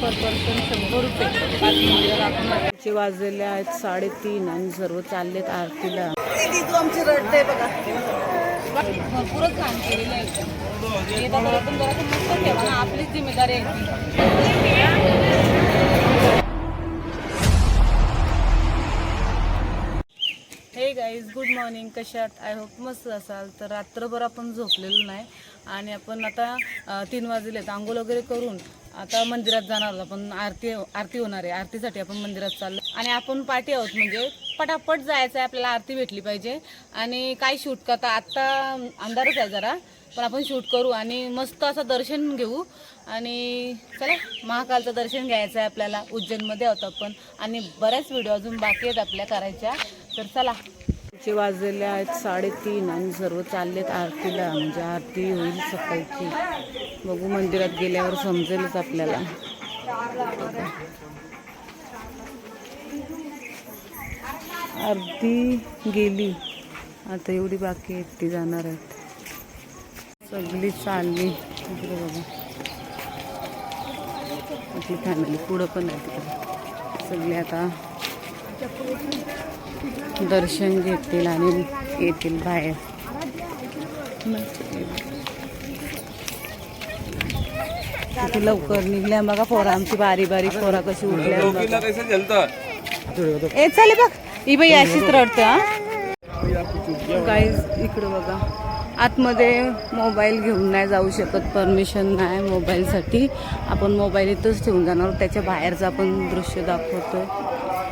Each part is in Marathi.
पर पर्सन शंभर रुपये. वाजलेले आहेत साडेतीन आणि सर्व चाललेत आरतीला. आमची रडते बघा. भरपूरच काम केलेलं आहे. मस्त ठेवा. ना आपलीच जिम्मेदारी आहे. हे गाईज गुड मॉर्निंग कशात आय होप मस्त असाल. तर रात्रभर आपण झोपलेलो नाही. आणि आपण आता तीन वाजलेत. आंघोळ वगैरे करून आता मंदिरात जाणार होतो आपण. आरती आरती होणार आहे. आरतीसाठी आपण मंदिरात चाललो. आणि आपण पाठी आहोत म्हणजे पटापट जायचं आहे आपल्याला आरती भेटली पाहिजे. आणि काय शूट करता आत्ता अंधारच आहे जरा. पण आपण शूट करू आणि मस्त असं दर्शन घेऊ. आणि चला महाकालचं दर्शन घ्यायचं आहे आपल्याला. उज्जैनमध्ये आहोत आपण. आणि बऱ्याच व्हिडिओ अजून बाकी आहेत आपल्या करायच्या. तर चला. चे वाजलेले आहेत साडेतीन आणि सर्व चाललेत आरतीला. म्हणजे आरती होईल सकाळची. बघू मंदिरात गेल्यावर समजेलच आपल्याला. आरती गेली. आता एवढी बाकी आहेत ती जाणार आहेत. सगळी चालली. तिकडे बघा. आपली फॅमिली पुढं पण आहे तिकडे सगळी आता दर्शन घेतील आणि येतील बाहेर. किती लवकर निघल्या बघा पोरा आमची बारी बारी पोरा कशी उठल्या ए चाले बघ. ही बाई अशीच रडते हा. गाईज इकडं बघा. आतमध्ये मोबाईल घेऊन नाही जाऊ शकत परमिशन नाही मोबाईलसाठी. आपण मोबाईल इथंच ठेवून जाणार. त्याच्या बाहेरचं आपण दृश्य दाखवतोय.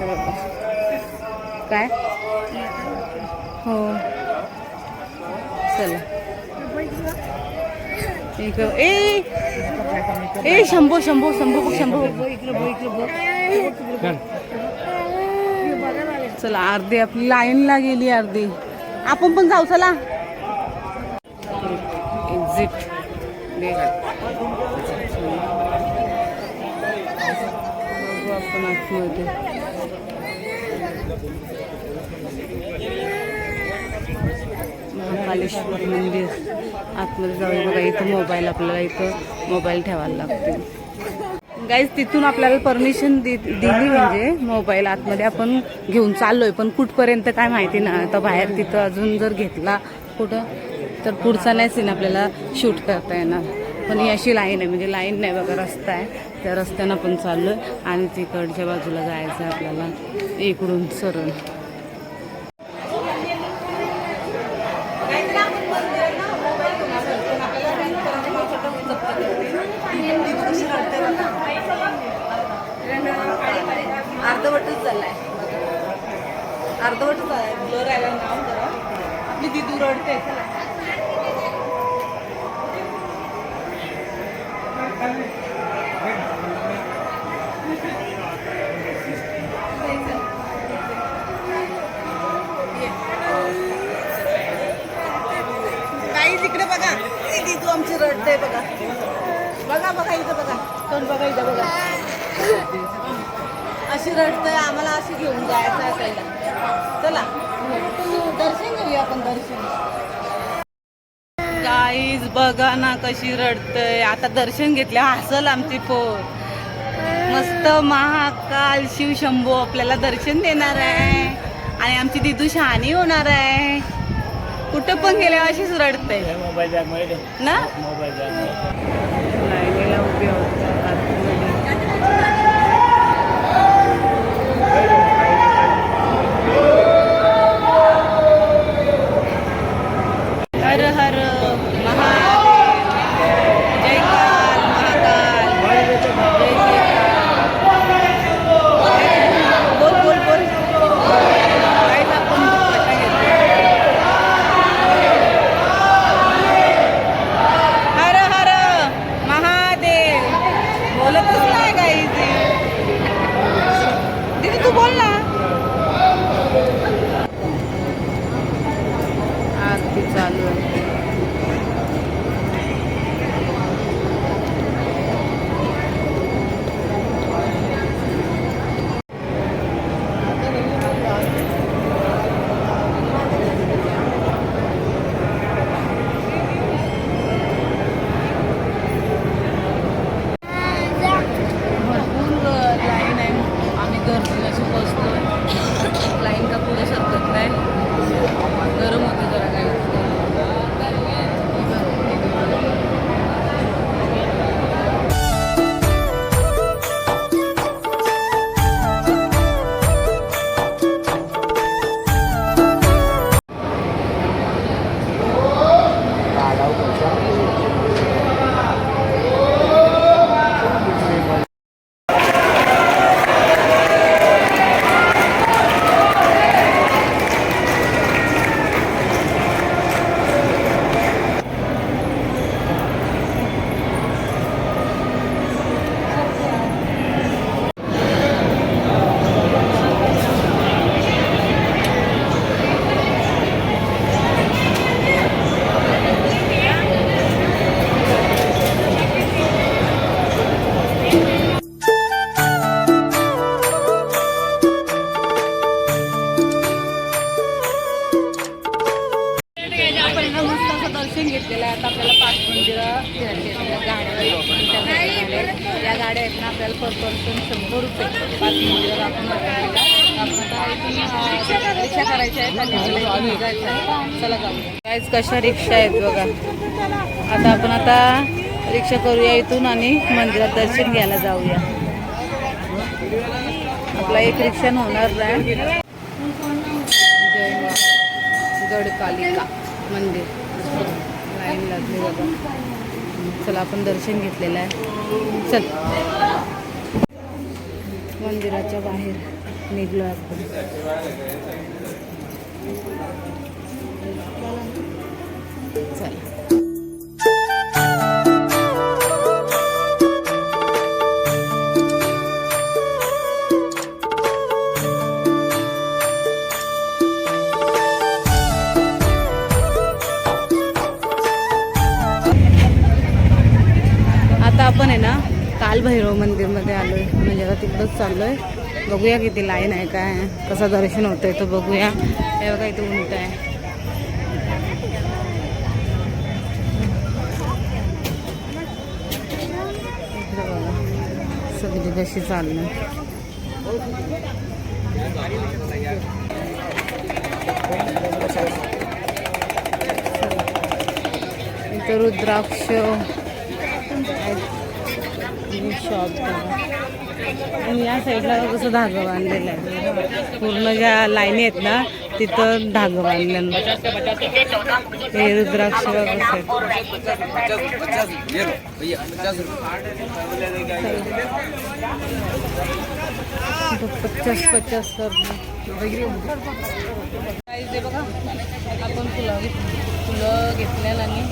बघा. काय? हो. चला. इकडं. ए! ए शंभो शंभो शंभो बघ शंभो. चला अर्धी आपली लाईनला गेली अर्धी. आपण पण जाऊ चला. एक्झिट बघू आपण आतमध्ये. महाकालेश्वर मंदिर. आतमध्ये जाऊन बघा इथं मोबाईल आपल्याला इथं मोबाईल ठेवायला लागतो गाईज तिथून आपल्याला परमिशन दि दिली म्हणजे मोबाईल आतमध्ये आपण घेऊन चाललोय. पण कुठपर्यंत काय माहिती ना आता बाहेर तिथं अजून जर घेतला कुठं तर पुढचा नाही सीन आपल्याला शूट करता येणार. पण ही अशी लाईन आहे म्हणजे लाईन नाही बघा रस्ता आहे. त्या रस्त्यानं आपण चाललोय आणि तिकडच्या बाजूला जायचं आहे आपल्याला. इकडून सरळ. अर्धवटच आहे ब्लर राहिला नाव जरा आपली दिदू रडते काही तिकडे बघा दिदू आमची रडते बघा. बघा बघा इथं बघा. तोंड बघा इथं बघा. अशी रडतंय आम्हाला अशी घेऊन जायचं असायला चला. दर्शन घेऊया आपण दर्शन. काहीच बघा ना कशी रडतय. आता दर्शन घेतल्या हसल आमची पोर. मस्त महाकाल शिव शंभो आपल्याला दर्शन देणार आहे. आणि आमची दिदू शहाणी होणार आहे. कुठं पण गेल्या अशीच रडते मोबाईल बॅगमध्ये ना? मोबाईल बॅग लाईनीला उभी आहोत आतमध्ये. हर हर महादेव जय काल महाकाल जय जय काल. बोल बोल बोल काहीच आपण कथा घेतो. हर हर महादेव बोलतच नाही काही दीदी तू बोल ना आरती चालू आहे. दर्शन घेतलेलं आहे. आता आपल्याला पाच मंदिरं गाड्या या गाड्या आहेत ना आपल्याला पर पर्सन शंभर रुपये. पाच मंदिरं आपण रिक्षा करायच्या आहेत चला कायच कशा रिक्षा आहेत बघा. आता आपण आता रिक्षा करूया इथून आणि मंदिरात दर्शन घ्यायला जाऊया. आपला एक रिक्षा होणार नाही जय गडकालिका मंदिर. लाईन लागले बाबा. चला आपण दर्शन घेतलेलं आहे. चल. मंदिराच्या बाहेर निघलो आपण. चला. कालभैरव मंदिरमध्ये आलो आहे म्हणजे आता तिकडंच चाललो आहे बघूया किती लाईन आहे, काय कसं दर्शन होतं आहे तो बघूया. हे बघा इथे उंट आहे. रुद्राक्ष शॉप आणि या साईडला कसं धागं बांधलेलं आहे. पूर्ण ज्या लाईनी आहेत ना तिथं धागं बांधलेलं हे रुद्राक्ष कसं पचास पचास कर बघा आपण फुलं फुलं घेतल्या आणि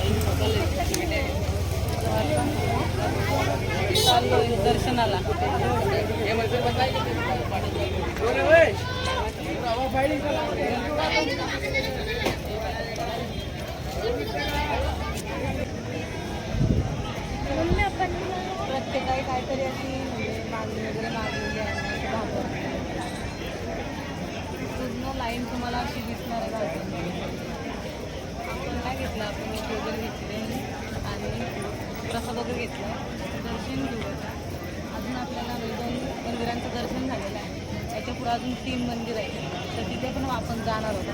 दर्शनाला. म्हणजे प्रत्येकाने काहीतरी अशी म्हणजे मागणी वगैरे मागलेली आहे. ना, पूर्ण लाईन तुम्हाला अशी दिसणार आहे भागवत. आपण काय घेतलं आपण एक वगैरे घेतले आणि प्रसाद वगैरे घेतला. दर्शन घेऊ आता. अजून आपल्याला म्हणजे दोन मंदिरांचं दर्शन झालेलं आहे त्याच्या पुढे अजून तीन मंदिर आहेत. तर तिथे पण आपण जाणार होतो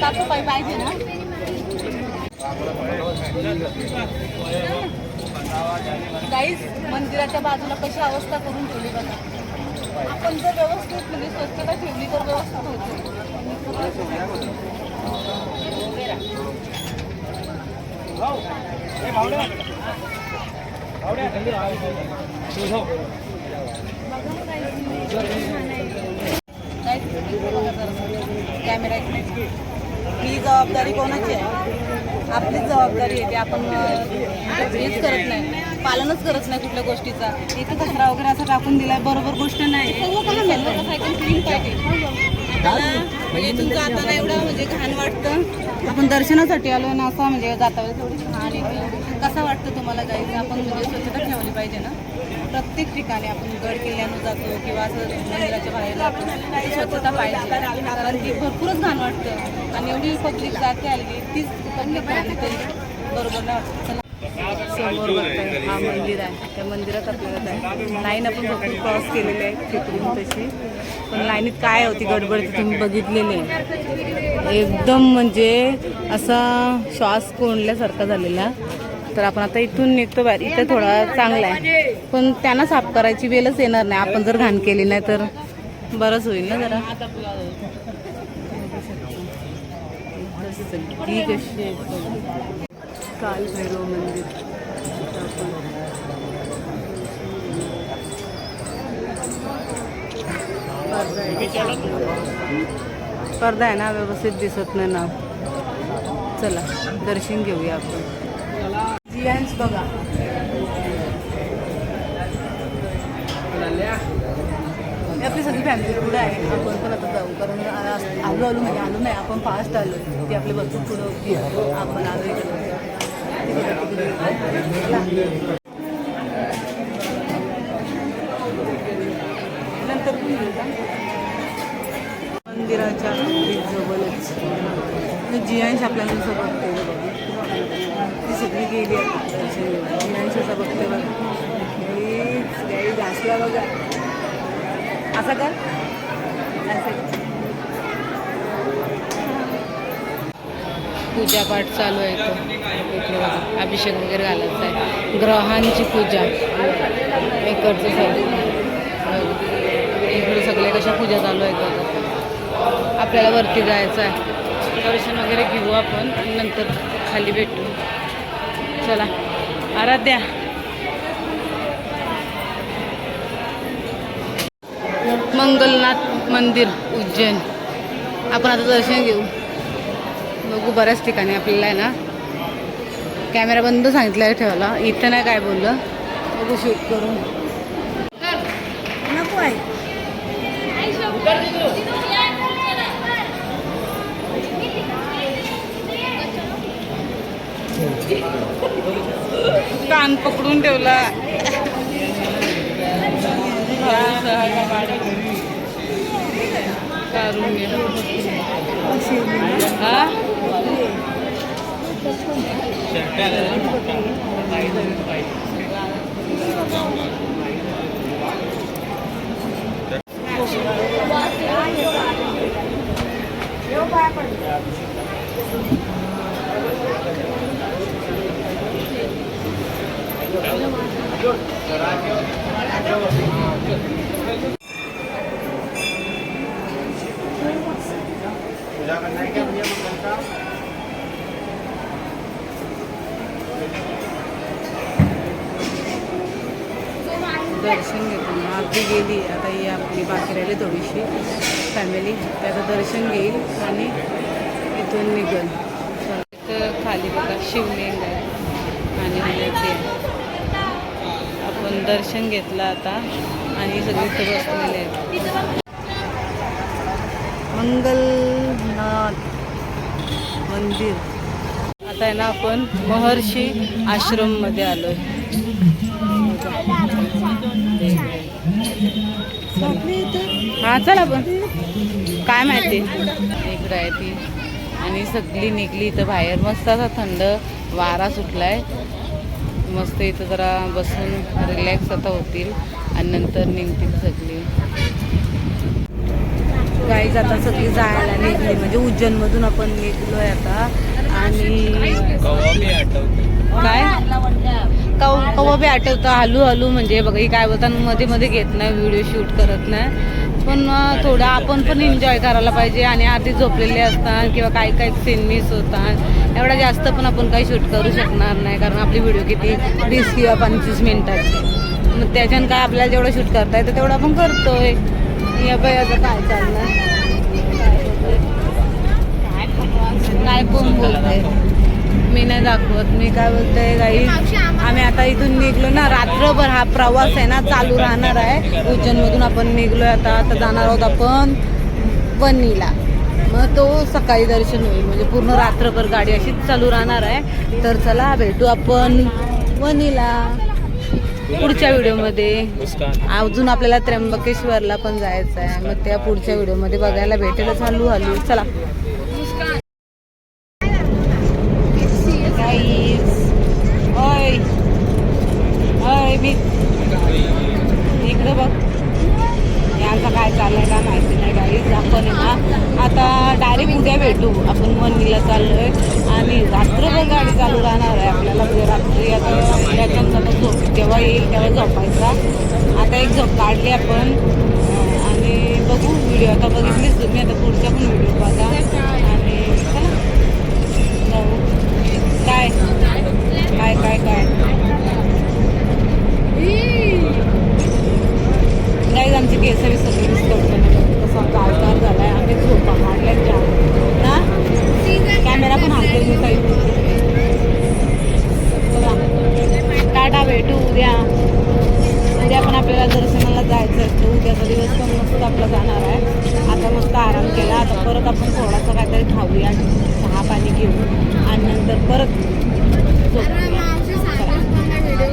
साफसफाई पाहिजे ना मंदिराच्या बाजूला कशी अवस्था करून ठेवली बघा. आपण जर व्यवस्थित म्हणजे स्वच्छता ठेवली तर व्यवस्थित कॅमेरा ही जबाबदारी कोणाची आहे? आपलीच जबाबदारी आहे की आपण हेच करत नाही. पालनच करत नाही कुठल्या गोष्टीचा. इथं कचरा वगैरे असं टाकून दिलाय बरोबर गोष्ट नाही. सर्व कसं आहे क्लीन पाहिजे म्हणजे इथून जाताना एवढं म्हणजे घाण वाटतं. आपण दर्शनासाठी आलो ना असं म्हणजे जाता वेळेस एवढी घाण येते. कसं वाटतं तुम्हाला जायचं? आपण म्हणजे स्वच्छता ठेवली पाहिजे ना? प्रत्येक ठिकाणी आपण गड किल्ल्यानं जातो किंवा असं मंदिराच्या बाहेर जातो स्वच्छता पाहिजे. कारण की भरपूरच घाण वाटतं. आणि एवढी पब्लिक जाते आली तीच पब्लिक पाहिजे तरी बरोबर ना? समोर हा मंदिर आहे. त्या मंदिरात आपल्याला जायचं लाईन आपण भरपूर क्रॉस केलेली आहे तिकडून तशी. पण लाईनीत काय होती गडबड तुम्ही बघितलेली आहे. एकदम म्हणजे असा श्वास कोंडल्यासारखा झालेला. तर आपण आता इथून निघतो बाहेर. इथं थोडा चांगला आहे. पण त्यांना साफ करायची वेळच येणार नाही. आपण जर घाण केली नाही तर बरंच होईल ना जरा. सगळी कशी काल भैरव मंदिर पडदा आहे ना व्यवस्थित दिसत नाही ना. चला दर्शन घेऊया आपण. जियांश बघा. आपली सगळी फॅमिली पुढे आहे. आपण पण आता जाऊ कारण आलो आलो म्हणजे आलो नाही आपण फास्ट आलो. ते आपली भरपूर पुढं होती. आपण आलो नंतर पण मंदिराच्या जवळच. जियांश आपल्याला सोबत ती सगळी गेली आहे. असं बघते बघा. हीच घासला बघा. असं कर. असं. पूजापाठ चालू आहे तो इकडे बघा. अभिषेक वगैरे घालायचा आहे. ग्रहांची पूजा. इकडचं सगळं. इकडे सगळे कशा पूजा चालू आहेत आता आपल्याला वरती जायचं आहे. दर्शन वगैरे घेऊ आपण. नंतर खाली भेटू. चला. आराध्या. मंगलनाथ मंदिर उज्जैन. आपण आता दर्शन घेऊ. बघू बऱ्याच ठिकाणी आपल्याला आहे ना. कॅमेरा बंद सांगितलं आहे ठेवायला. इथं नाही काय बोललं. बघू शूट करून नको आहे कान पकडून ठेवला. काढून दर्शन घेतो मग आरती गेली. आता ही आपली बाकी राहिली थोडीशी. फॅमिली त्याचं दर्शन घेईल आणि इथून निघल. तर खाली बघा शिवलिंग आहे. आणि म्हणजे ते दर्शन घेतलं आता आणि सगळी इथं बसलेले आहेत. मंगलनाथ मंदिर. आता आहे ना आपण महर्षी आश्रममध्ये आलो हा चल आपण काय माहिती? इकडं आहे ती. आणि सगळी निघली इथं बाहेर. मस्त असा थंड वारा सुटलाय. मस्त इथं जरा बसून रिलॅक्स आता होतील आणि नंतर निघतील सगळी. गाईज आता सगळी जायला निघली. म्हणजे उज्जैनमधून आपण निघलोय आता. आणि काय? कव कवा बी आठवतं. हलू हलू म्हणजे बघा ही काय बोलतात मध्ये मध्ये घेत नाही व्हिडिओ शूट करत नाही. पण थोडं आपण पण एन्जॉय करायला पाहिजे. आणि आधी झोपलेले असतात किंवा काही काही सीन मिस होतात. एवढा जास्त पण आपण काही शूट करू शकणार नाही कारण आपली व्हिडिओ किती वीस किंवा पंचवीस मिनिटाची. मग त्याच्यानं काय आपल्याला जेवढं शूट करता येतं तेवढं आपण करतोय. या बाई आता काय चाललंय? काय कोण बोलतोय? मी नाही दाखवत. मी काय बोलते काही आम्ही आता इथून निघलो ना रात्रभर हा प्रवास आहे ना चालू राहणार आहे. उज्जैनमधून आपण निघलोय आता आता जाणार आहोत आपण वनीला. मग तो सकाळी दर्शन होईल. म्हणजे पूर्ण रात्रभर गाडी अशीच चालू राहणार आहे. तर चला भेटू आपण वणीला पुढच्या व्हिडिओमध्ये. अजून आपल्याला त्र्यंबकेश्वरला पण जायचं आहे मग त्या पुढच्या व्हिडिओमध्ये बघायला भेटेलच. हलू हलू. चला Guys. ओय ओय मी इकडं बघ यांचा काय चाललंय का माहिती नाही गाईज आपण आहे ना आता डायरेक्ट उद्या भेटू आपण मंदीला चाललोय. आणि रात्रभर गाडी चालू राहणार आहे आपल्याला म्हणजे रात्री आता त्याच्यानंतर झोप जेव्हा येईल तेव्हा झोपायचा. आता एक झोप काढली आपण. आणि बघू व्हिडिओ आता बघितलीच तुम्ही आता पुढच्या पण व्हिडिओ बघा आणि काय? काय काय काय?